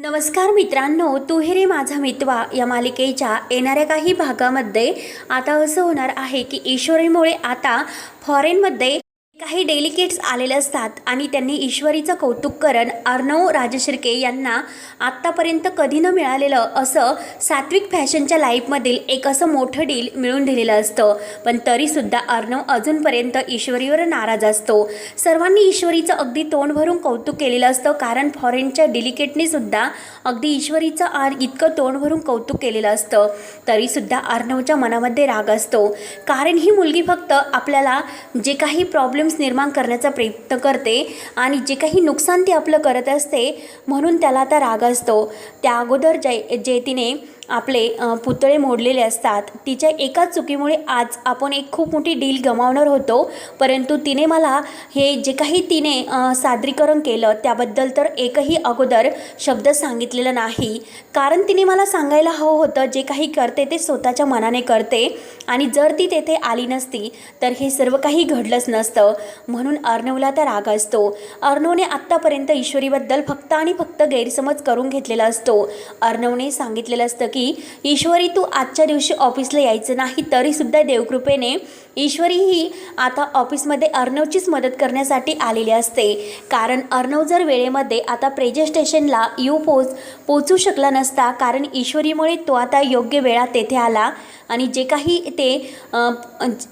नमस्कार मित्रांनो तुहेरे माझा मितवा या मालिकेच्या येणाऱ्या काही भागामध्ये आता असं होणार आहे की ईश्वरीमुळे आता फॉरेनमध्ये काही डेलिकेट्स आलेले असतात आणि त्यांनी ईश्वरीचं कौतुक करण अर्णव राजशिर्के यांना आत्तापर्यंत कधी न मिळालेलं असं सात्विक फॅशनच्या लाईफमधील एक असं मोठं डील मिळून दिलेलं असतं. पण तरीसुद्धा अर्णव अजूनपर्यंत ईश्वरीवर नाराज असतो. सर्वांनी ईश्वरीचं अगदी तोंड भरून कौतुक केलेलं असतं कारण फॉरेनच्या डेलिकेटनेसुद्धा अगदी ईश्वरीचं आर इतकं तोंड भरून कौतुक केलेलं असतं. तरीसुद्धा अर्णवच्या मनामध्ये राग असतो. कारण ही मुलगी फक्त आपल्याला जे काही प्रॉब्लेम प्रॉब्लेम्स निर्माण करण्याचा प्रयत्न करते आणि जे काही नुकसान ती आपलं करत असते म्हणून त्याला आता राग असतो. त्या अगोदर जे जे तिने आपले पुतळे मोडलेले असतात. तिच्या एकाच चुकीमुळे आज आपण एक खूप मोठी डील गमावणार होतो. परंतु तिने मला हे जे काही तिने सादरीकरण केलं त्याबद्दल तर एकही अगोदर शब्द सांगितलेला नाही. कारण तिने मला सांगायला हवं होतं जे काही करते ते स्वतःच्या मनाने करते. आणि जर ती तेथे आली नसती तर हे सर्व काही घडलंच नसतं. म्हणून अर्णवला तर राग असतो. अर्णवने आत्तापर्यंत ईश्वरीबद्दल फक्त आणि फक्त गैरसमज करून घेतलेला असतो. अर्णवने सांगितलेलं असतं की की ईश्वरी तू आजच्या दिवशी ऑफिसला यायचं नाही तरीसुद्धा देवकृपेने ईश्वरी ही आता ऑफिसमध्ये अर्णवचीच मदत करण्यासाठी आलेली असते. कारण अर्णव जर वेळेमध्ये आता प्रेजर स्टेशनला यू पोच पोचू शकला नसता कारण ईश्वरीमुळे तो आता योग्य वेळात तेथे आला. आणि जे काही ते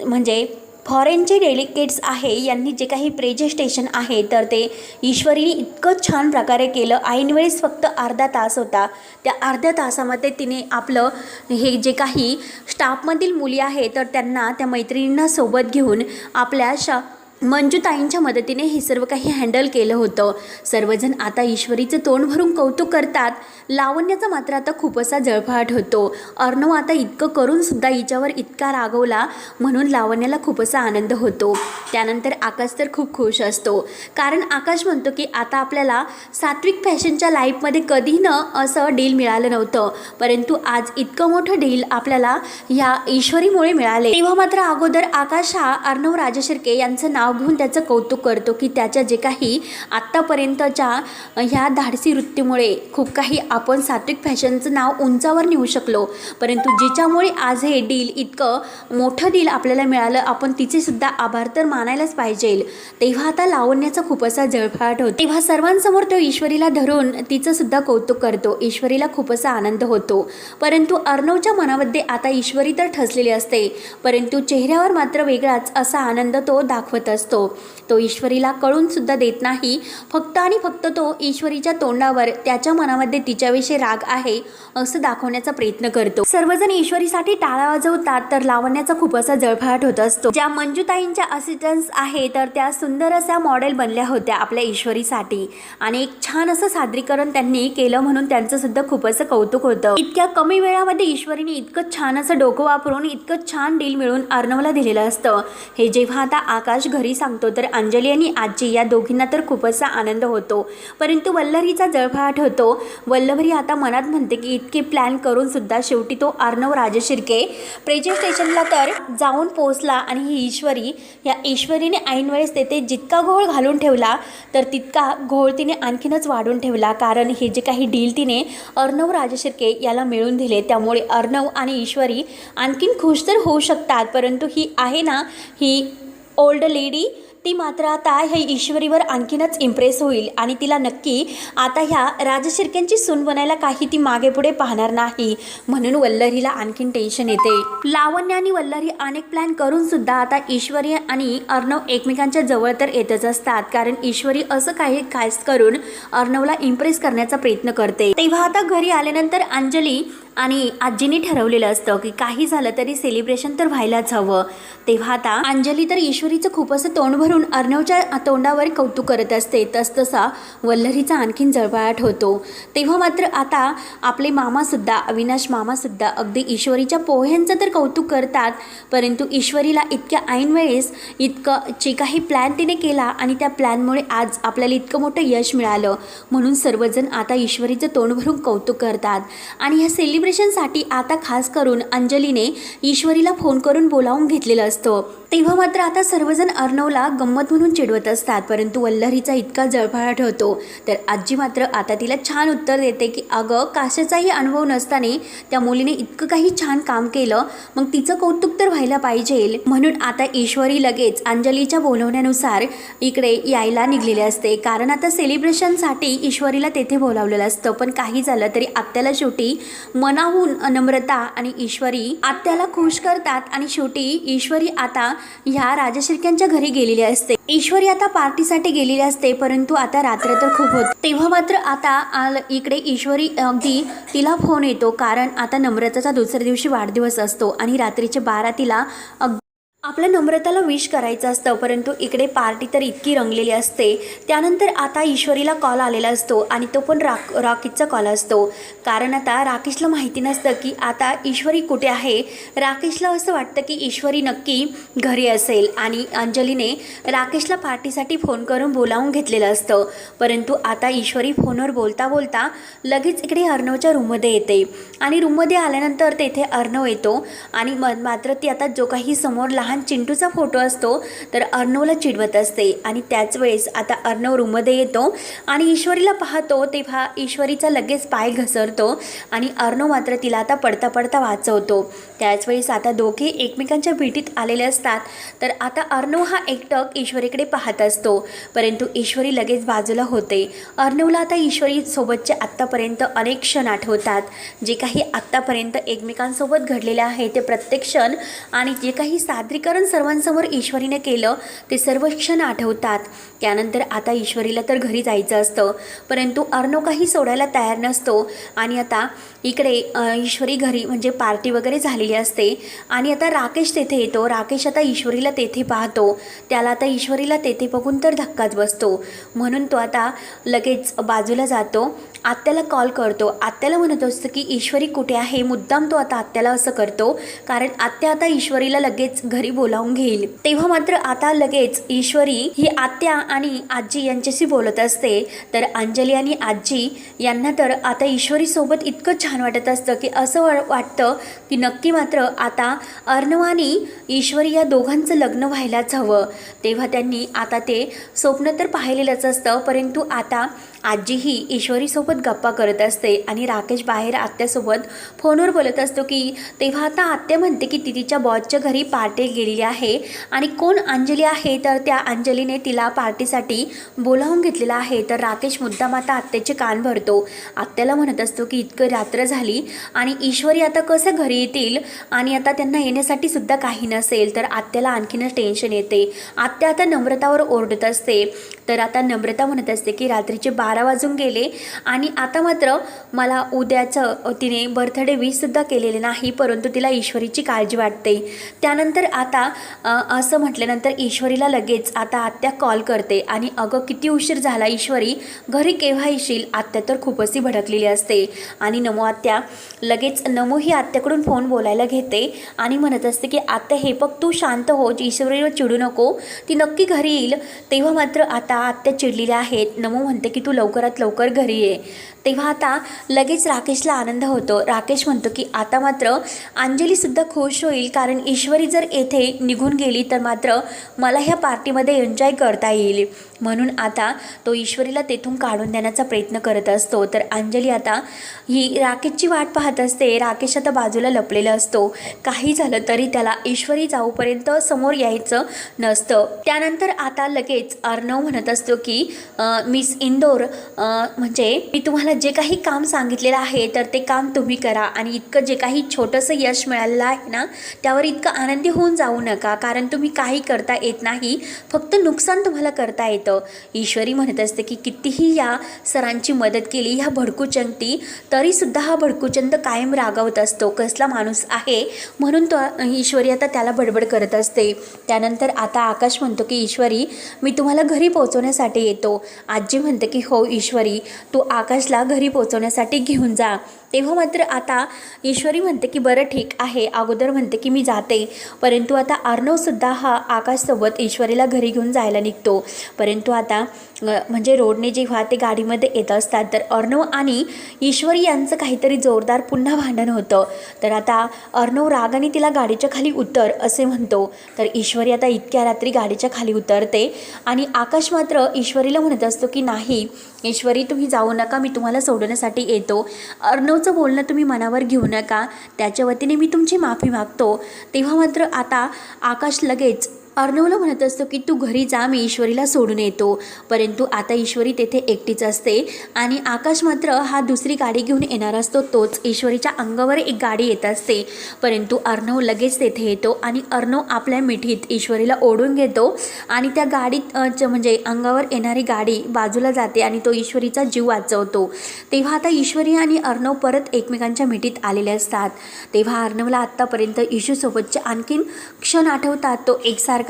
म्हणजे फॉरेनचे डेलिकेट्स आहे यांनी जे काही प्रेजेस्टेशन आहे तर ते ईश्वरीने इतकं छान प्रकारे केलं. ऐनवेळेस फक्त अर्धा तास होता. त्या अर्ध्या तासामध्ये तिने आपलं हे जे काही स्टाफमधील मुली आहे तर त्यांना त्या मैत्रिणींना सोबत घेऊन आपल्या शा मंजूताईंच्या मदतीने हे सर्व काही हँडल केलं होतं. सर्वजण आता ईश्वरीचं तोंड भरून कौतुक करतात. लावण्याचा मात्र आता खूप असा जळफाट होतो. अर्णव आता इतकं करून सुद्धा हिच्यावर इतका रागवला म्हणून लावण्याला खूप असा आनंद होतो. त्यानंतर आकाश तर खूप खुश असतो. कारण आकाश म्हणतो की आता आपल्याला सात्विक फॅशनच्या लाईफमध्ये कधी न असं डील मिळालं नव्हतं. परंतु आज इतकं मोठं डील आपल्याला ह्या ईश्वरीमुळे मिळाले. तेव्हा मात्र अगोदर आकाश हा अर्णव राजशिर्के यांचं नाव घेऊन त्याचं कौतुक करतो की त्याच्या जे काही आत्तापर्यंतच्या ह्या धाडसी वृत्तीमुळे खूप काही आपण सात्विक फॅशनचं नाव उंचावर नेऊ शकलो. परंतु जिच्यामुळे आज हे डील इतकं मोठं डील आपल्याला मिळालं आपण तिचेसुद्धा आभार तर मानायलाच पाहिजे. तेव्हा आता लावण्याचा खूप असा जळफाट होतो. तेव्हा सर्वांसमोर तो ईश्वरीला धरून तिचंसुद्धा कौतुक करतो. ईश्वरीला खूप असा आनंद होतो. परंतु अर्णवच्या मनामध्ये आता ईश्वरी तर ठसलेली असते. परंतु चेहऱ्यावर मात्र वेगळाच असा आनंद तो दाखवत असतो तो ईश्वरीला कळून सुद्धा देत नाही. फक्त आणि फक्त तो ईश्वरीच्या तोंडावर त्याच्या मनामध्ये तिच्याविषयी राग आहे असं दाखवण्याचा प्रयत्न करतो. सर्वजण ईश्वरीसाठी टाळा वाजवतात तर लावण्याचा खूप असा जळफाट होत असतो. ज्या मंजुताईंच्या असिस्टन्स आहे तर त्या सुंदर अशा मॉडेल बनल्या होत्या आपल्या ईश्वरीसाठी. आणि एक छान असं सादरीकरण त्यांनी केलं म्हणून त्यांचं सुद्धा खूप असं कौतुक होतं. इतक्या कमी वेळामध्ये ईश्वरीने इतकं छान असं डोकं वापरून इतकं छान डील मिळून अर्णवला दिलेलं असतं. हे जेव्हा आता आकाश घरी सांगतो. तर अंजली आणि आजी या दोघींना तर खूपच आनंद होतो. परंतु वल्लरीचा जळफळाट होतो. वल्लभरी आता मनात म्हणते की इतके प्लॅन करून सुद्धा शेवटी तो अर्णव राजशिर्के प्रेजे स्टेशनला तर जाऊन पोहोचला आणि ही ईश्वरी या ईश्वरीने ऐनवेळेस तेथे जितका घोळ घालून ठेवला तर तितका घोळ तिने आणखीनच वाढून ठेवला. कारण हे जे काही डील तिने अर्णव राजशिर्के याला मिळून दिले त्यामुळे अर्णव आणि ईश्वरी आणखीन खुश तर होऊ शकतात. परंतु ही आहे ना ही ओल्ड लेडी ती मात्र आता ह्या ईश्वरीवर आणखीनच इम्प्रेस होईल आणि तिला नक्की आता ह्या राजशिर्क्यांची सून बनायला काही ती मागे पुढे पाहणार नाही. म्हणून वल्लरीला आणखीन टेन्शन येते. लावण्य आणि वल्लरी अनेक प्लॅन करून सुद्धा आता ईश्वरी आणि अर्णव एकमेकांच्या जवळ तर येतच असतात. कारण ईश्वरी असं काही खास करून अर्णवला इम्प्रेस करण्याचा प्रयत्न करते. तेव्हा आता घरी आल्यानंतर अंजली आणि आजीने ठरवलेलं असतं की काही झालं तरी सेलिब्रेशन तर व्हायलाच हवं. तेव्हा आता अंजली तर ईश्वरीचं खूप असं तोंड भरून अर्णवच्या तोंडावर कौतुक करत असते. तसतसा वल्लरीचा आणखीन जळफळाट होतो. तेव्हा मात्र आता आपले मामासुद्धा अविनाश मामासुद्धा अगदी ईश्वरीच्या पोह्यांचं तर कौतुक करतात परंतु ईश्वरीला इतक्या ऐन वेळेस इतकं जे काही प्लॅन तिने केला आणि त्या प्लॅनमुळे आज आपल्याला इतकं मोठं यश मिळालं. म्हणून सर्वजण आता ईश्वरीचं तोंड भरून कौतुक करतात. आणि ह्या सेलिब्रेशनसाठी आता खास करून अंजलीने ईश्वरीला फोन करून बोलावून घेतलेलं असतं. तेव्हा मात्र आता सर्वजण अर्णवला गंमत म्हणून चिडवत असतात. परंतु वल्लरीचा इतका जळफळाट होतो. तर आजी मात्र आता तिला छान उत्तर देते की अगं काशाचाही अनुभव नसताना त्या मुलीने इतकं काही छान काम केलं. मग तिचं कौतुक तर व्हायला पाहिजे. म्हणून आता ईश्वरी लगेच अंजलीच्या बोलवण्यानुसार इकडे यायला निघलेली असते. कारण आता सेलिब्रेशनसाठी ईश्वरीला तेथे बोलावलेलं असतं. पण काही झालं तरी आत्याला शेवटी मनाहून नम्रता आणि ईश्वरी आत्याला खुश करतात आणि शेवटी ईश्वरी आता ह्या राजशिर्क्यांच्या घरी गेलेली असते. ईश्वरी आता पार्टीसाठी गेलेली असते परंतु आता रात्र तर खूप होत. तेव्हा मात्र आता आल- इकडे ईश्वरी अगदी तिला फोन येतो कारण आता नम्रताचा दुसऱ्या दिवशी वाढदिवस असतो आणि रात्रीचे बारा तिला अग आपल्या नम्रताला विश करायचं असतं परंतु इकडे पार्टी तर इतकी रंगलेली असते. त्यानंतर आता ईश्वरीला कॉल आलेला असतो आणि तो पण राक राकेशचा कॉल असतो. कारण आता राकेशला माहिती नसतं की आता ईश्वरी कुठे आहे. राकेशला असं वाटतं की ईश्वरी नक्की घरी असेल आणि अंजलीने राकेशला पार्टीसाठी फोन करून बोलावून घेतलेलं असतं. परंतु आता ईश्वरी फोनवर बोलता बोलता लगेच इकडे अर्णवच्या रूममध्ये येते. आणि रूममध्ये आल्यानंतर तेथे अर्णव येतो आणि म मात्र ती आता जो काही समोर लहान चिंटूचा फोटो असतो तर अर्णवला चिडवत असते. आणि त्याच वेळेस आता अर्णव रूममध्ये येतो आणि ईश्वरीला पाहतो तेव्हा ईश्वरीचा लगेच पाय घसरतो आणि अर्णव मात्र तिला आता पडता पडता वाचवतो. त्याच वेळेस आता दोघे एकमेकांच्या भेटीत आलेले असतात तर आता अर्णव हा एकटक ईश्वरीकडे पाहत असतो. परंतु ईश्वरी लगेच बाजूला होते. अर्णवला आता ईश्वरीसोबतचे आत्तापर्यंत अनेक क्षण आठवतात. जे काही आत्तापर्यंत एकमेकांसोबत घडलेले आहे ते प्रत्येक क्षण आणि जे काही सादरीकरण सर्वांसमोर ईश्वरीने केलं ते सर्व क्षण आठवतात. त्यानंतर आता ईश्वरीला तर घरी जायचं असतं परंतु अर्णव काही सोडायला तयार नसतो. आणि आता इकडे ईश्वरी घरी म्हणजे पार्टी वगैरे झालेली असते. आणि आता राकेश तेथे येतो. राकेश आता ईश्वरीला तेथे पाहतो. त्याला आता ईश्वरीला तेथे बघून तर धक्काच बसतो. म्हणून तो आता लगेच बाजूला जातो. आत्याला कॉल करतो. आत्याला म्हणत असतो की ईश्वरी कुठे आहे? मुद्दाम तो आता आत्याला असं करतो. कारण आत्या आता ईश्वरीला लगेच घरी बोलावून घेईल. तेव्हा मात्र आता लगेच ईश्वरी ही आत्या आणि आजी यांच्याशी बोलत असते. तर अंजली आणि आजी यांना तर आता ईश्वरीसोबत इतकं छान वाटत असतं की असं वा- वाटतं की नक्की मात्र आता अर्णव आणि ईश्वरी या दोघांचं लग्न व्हायलाच हवं. तेव्हा त्यांनी आता ते स्वप्न तर पाहिलेलंच असतं परंतु आता आजीही ईश्वरीसोबत गप्पा करत असते आणि राकेश बाहेर आत्यासोबत फोनवर बोलत असतो की तेव्हा आता आत्या म्हणते की ती तिच्या बॉसच्या घरी पार्टी गेलेली आहे आणि कोण अंजली आहे तर त्या अंजलीने तिला पार्टीसाठी बोलावून घेतलेलं आहे. तर राकेश मुद्दाम आता आत्याचे कान भरतो. आत्याला म्हणत असतो की इतकं रात्र झाली आणि ईश्वरी आता कसं घरी येतील आणि आता त्यांना येण्यासाठी सुद्धा काही नसेल. तर आत्याला आणखीनच टेन्शन येते. आत्या आता नम्रतावर ओरडत असते. तर आता नम्रता म्हणत असते की रात्रीचे बारा बारा वाजून गेले. आणि आता मात्र मला उद्याचं तिने बर्थडे विशसुद्धा केलेले नाही परंतु तिला ईश्वरीची काळजी वाटते. त्यानंतर आता असं म्हटल्यानंतर ईश्वरीला लगेच आता आत्या कॉल करते. आणि अगं किती उशीर झाला ईश्वरी घरी केव्हा येशील? आत्या तर खूपच भडकलेली असते. आणि नमो आत्या लगेच नमो ही आत्याकडून फोन बोलायला घेते आणि म्हणत असते की आत्या हे बघ तू शांत हो ईश्वरीवर चिडू नको. ती नक्की घरी येईल. तेव्हा मात्र आता आत्या चिडलेल्या आहेत. नमो म्हणते की तू लवकरात लवकर घरी ये. तेव्हा आता लगेच राकेशला आनंद होतो. राकेश म्हणतो की आता मात्र अंजलीसुद्धा खुश होईल कारण ईश्वरी जर येथे निघून गेली तर मात्र मला ह्या पार्टीमध्ये एन्जॉय करता येईल. म्हणून आता तो ईश्वरीला तेथून काढून देण्याचा प्रयत्न करत असतो. तर अंजली आता ही राकेशची वाट पाहत असते. राकेश आता बाजूला लपलेला असतो. काही झालं तरी त्याला ईश्वरी जाऊपर्यंत समोर यायचं नसतं. त्यानंतर आता लगेच अर्णव म्हणत असतो की मिस इंदोर म्हणजे मी तुम्हाला जे काही काम सांगितलेलं आहे तर ते काम तुम्ही करा. आणि इतकं जे काही छोटंसं यश मिळालेलं आहे ना त्यावर इतकं आनंदी होऊन जाऊ नका कारण तुम्ही काही करता येत नाही. फक्त नुकसान तुम्हाला करता येतं. ईश्वरी म्हणत असते की कितीही या सरांची मदत केली ह्या भडकूचंती तरीसुद्धा हा भडकूचंद कायम रागावत असतो. कसला माणूस आहे? म्हणून तो ईश्वरी आता त्याला बडबड करत असते. त्यानंतर आता आकाश म्हणतो की ईश्वरी मी तुम्हाला घरी पोहोचवण्यासाठी येतो. आजी म्हणते की हो ईश्वरी तू आकाशला घरी पोचवण्यासाठी घेऊन जा. तेव्हा मात्र आता ईश्वरी म्हणते की बरं ठीक आहे. अगोदर म्हणते की मी जाते. परंतु आता अर्णवसुद्धा हा आकाशसोबत ईश्वरीला घरी घेऊन जायला निघतो. परंतु आता म्हणजे रोडने जेव्हा ते गाडीमध्ये येत असतात तर अर्णव आणि ईश्वरी यांचं काहीतरी जोरदार पुन्हा भांडण होतं. तर आता अर्णव रागाने तिला गाडीच्या खाली उतर असे म्हणतो. तर ईश्वरी आता इतक्या रात्री गाडीच्या खाली उतरते आणि आकाश मात्र ईश्वरीला म्हणत असतो की नाही ईश्वरी तुम्ही जाऊ नका. मी तुम्हाला सोडवण्यासाठी येतो. अर्णवचं बोलणं तुम्ही मनावर घेऊ नका. त्याच्या वतीने मी तुमची माफी मागतो. तेव्हा मात्र आता आकाश लगेच अर्णवला म्हणत असतो की तू घरी जा मी ईश्वरीला सोडून येतो. परंतु आता ईश्वरी तेथे एकटीच असते आणि आकाश मात्र हा दुसरी गाडी घेऊन येणार असतो तोच ईश्वरीच्या अंगावर एक गाडी येत असते. परंतु अर्णव लगेच तेथे येतो आणि अर्णव आपल्या मिठीत ईश्वरीला ओढून घेतो आणि त्या गाडीत म्हणजे अंगावर येणारी गाडी बाजूला जाते आणि तो ईश्वरीचा जीव वाचवतो. तेव्हा आता ईश्वरी आणि अर्णव परत एकमेकांच्या मिठीत आलेले असतात. तेव्हा अर्णवला आत्तापर्यंत ईशूसोबतचे आणखीन क्षण आठवतात. तो एकसारखा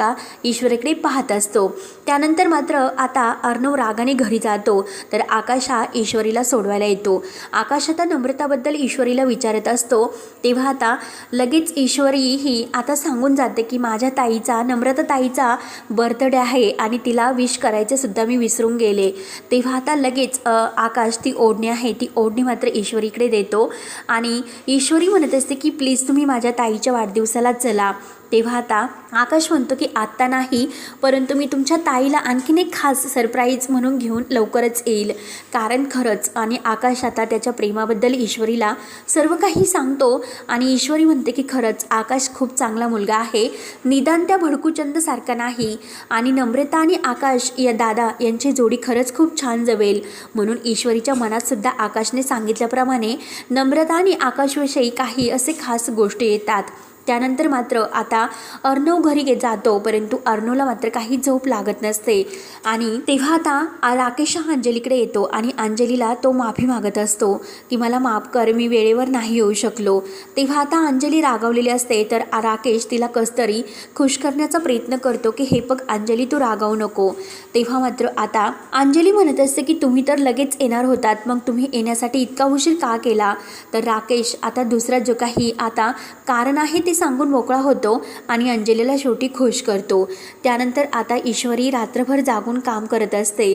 ईश्वरीकडे पाहत असतो. त्यानंतर मात्र आता अर्णव रागाने घरी जातो. तर आकाश हा ईश्वरीला सोडवायला येतो. आकाश आता नम्रताबद्दल ईश्वरीला विचारत असतो. तेव्हा आता लगेच ईश्वरी ही आता सांगून जाते की माझ्या ताईचा नम्रता ताईचा बर्थडे आहे आणि तिला विश करायचे सुद्धा मी विसरून गेले. तेव्हा आता लगेच आकाश ती ओढणी आहे ती ओढणी मात्र ईश्वरीकडे देतो. आणि ईश्वरी म्हणत असते की प्लीज तुम्ही माझ्या ताईच्या वाढदिवसाला चला. तेव्हा आता आकाश म्हणतो की आत्ता नाही परंतु मी तुमच्या ताईला आणखीन एक खास सरप्राईज म्हणून घेऊन लवकरच येईल. कारण खरंच आणि आकाश आता त्याच्या प्रेमाबद्दल ईश्वरीला सर्व काही सांगतो आणि ईश्वरी म्हणते की खरंच आकाश खूप चांगला मुलगा आहे. निदान त्या भडकूचंदसारखा नाही आणि नम्रता आणि आकाश या दादा यांची जोडी खरंच खूप छान जमेल म्हणून ईश्वरीच्या मनातसुद्धा आकाशने सांगितल्याप्रमाणे नम्रता आणि आकाशविषयी काही असे खास गोष्टी येतात. त्यानंतर मात्र आता अर्णव घरी गे जातो परंतु अर्णवला मात्र काही झोप लागत नसते. आणि तेव्हा आता राकेश हा अंजलीकडे येतो आणि अंजलीला तो माफी मागत असतो की मला माफ कर मी वेळेवर नाही येऊ शकलो. तेव्हा आता अंजली रागावलेली असते तर राकेश तिला कसतरी खुश करण्याचा प्रयत्न करतो की हे बघ अंजली तू रागावू नको. तेव्हा मात्र आता अंजली म्हणत असते की तुम्ही तर लगेच येणार होतात मग तुम्ही येण्यासाठी इतका उशीर का केला? तर राकेश आता दुसरा जो काही आता कारण आहे ते सांगून मोकळा होतो आणि अंजलीला शेवटी खुश करतो. त्यानंतर आता ईश्वरी रात्रभर जागून काम करत असते.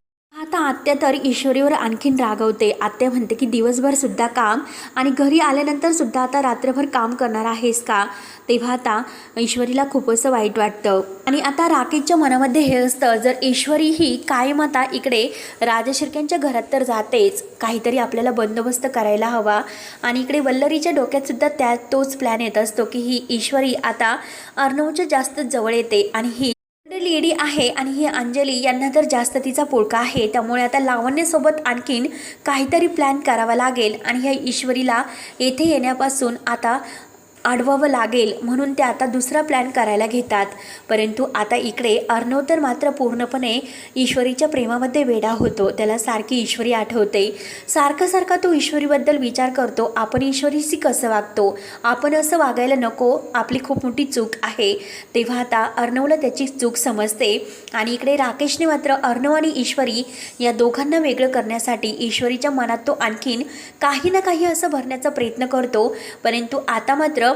आता आत्या तर ईश्वरीवर आणखीन रागवते? आत्या म्हणते की दिवसभर सुद्धा काम आणि घरी आल्यानंतर सुद्धा आता रात्रभर काम करणार आहेस का? तेव्हा आता ईश्वरीला खूप असं वाईट वाटतं. आणि आता राकेशच्या मनामध्ये हे असतं जर ईश्वरी ही कायम आता इकडे राजशिर्क्यांच्या घरात तर जातेच. काहीतरी आपल्याला बंदोबस्त करायला हवा. आणि इकडे वल्लरीच्या डोक्यात सुद्धा त्या तोच प्लॅन येत असतो की ही ईश्वरी आता अर्णवच्या जास्त जवळ येते आणि ही लेडी आहे आणि ही अंजली यांना तर जास्त तिचा पोळका आहे. त्यामुळे आता लावण्यासोबत आणखीन काहीतरी प्लॅन करावा लागेल. आणि ह्या ईश्वरीला येथे येण्यापासून आता अडवावं लागेल म्हणून ते आता दुसरा प्लॅन करायला घेतात. परंतु आता इकडे अर्णव तर मात्र पूर्णपणे ईश्वरीच्या प्रेमामध्ये वेडा होतो. त्याला सारखी ईश्वरी आठवते. सारखं सारखा तो ईश्वरीबद्दल विचार करतो. आपण ईश्वरीशी कसं वागतो? आपण असं वागायला नको. आपली खूप मोठी चूक आहे. तेव्हा आता अर्णवला त्याची चूक समजते. आणि इकडे राकेशने मात्र अर्णव आणि ईश्वरी या दोघांना वेगळं करण्यासाठी ईश्वरीच्या मनात तो आणखीन काही ना काही असं भरण्याचा प्रयत्न करतो. परंतु आता मात्र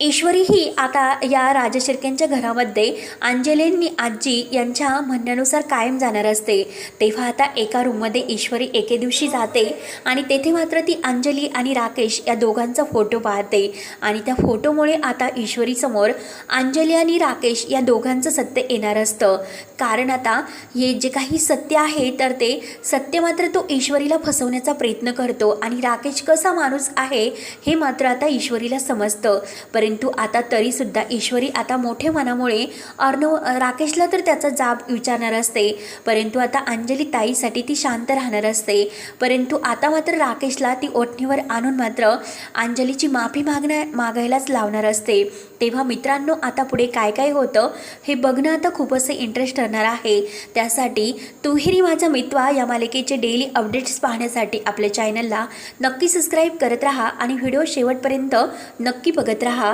ईश्वरी ही आता या राजशिर्क्यांच्या घरामध्ये अंजलींनी आजी यांच्या म्हणण्यानुसार कायम जाणार असते. तेव्हा आता एका रूममध्ये ईश्वरी एके दिवशी जाते आणि तेथे मात्र ती अंजली आणि राकेश या दोघांचा फोटो पाहते. आणि त्या फोटोमुळे आता ईश्वरीसमोर अंजली आणि राकेश या दोघांचं सत्य येणार असतं. कारण आता हे जे काही सत्य आहे तर ते सत्य मात्र तो ईश्वरीला फसवण्याचा प्रयत्न करतो आणि राकेश कसा माणूस आहे हे मात्र आता ईश्वरीला समजतं. परंतु आता तरीसुद्धा ईश्वरी आता मोठे मनामुळे अर्णव राकेशला तर त्याचा जाब विचारणार असते. परंतु आता अंजली ताईसाठी ती शांत राहणार असते. परंतु आता मात्र राकेशला ती ओठणीवर आणून मात्र अंजलीची माफी मागण्या मागायलाच लावणार असते. तेव्हा मित्रांनो आता पुढे काय काय होतं हे बघणं आता खूप असं इंटरेस्ट ठरणार आहे. त्यासाठी तुहिरी माझा मित्वा या मालिकेचे डेली अपडेट्स पाहण्यासाठी आपल्या चॅनलला नक्की सबस्क्राईब करत राहा आणि व्हिडिओ शेवटपर्यंत नक्की बघत राहा.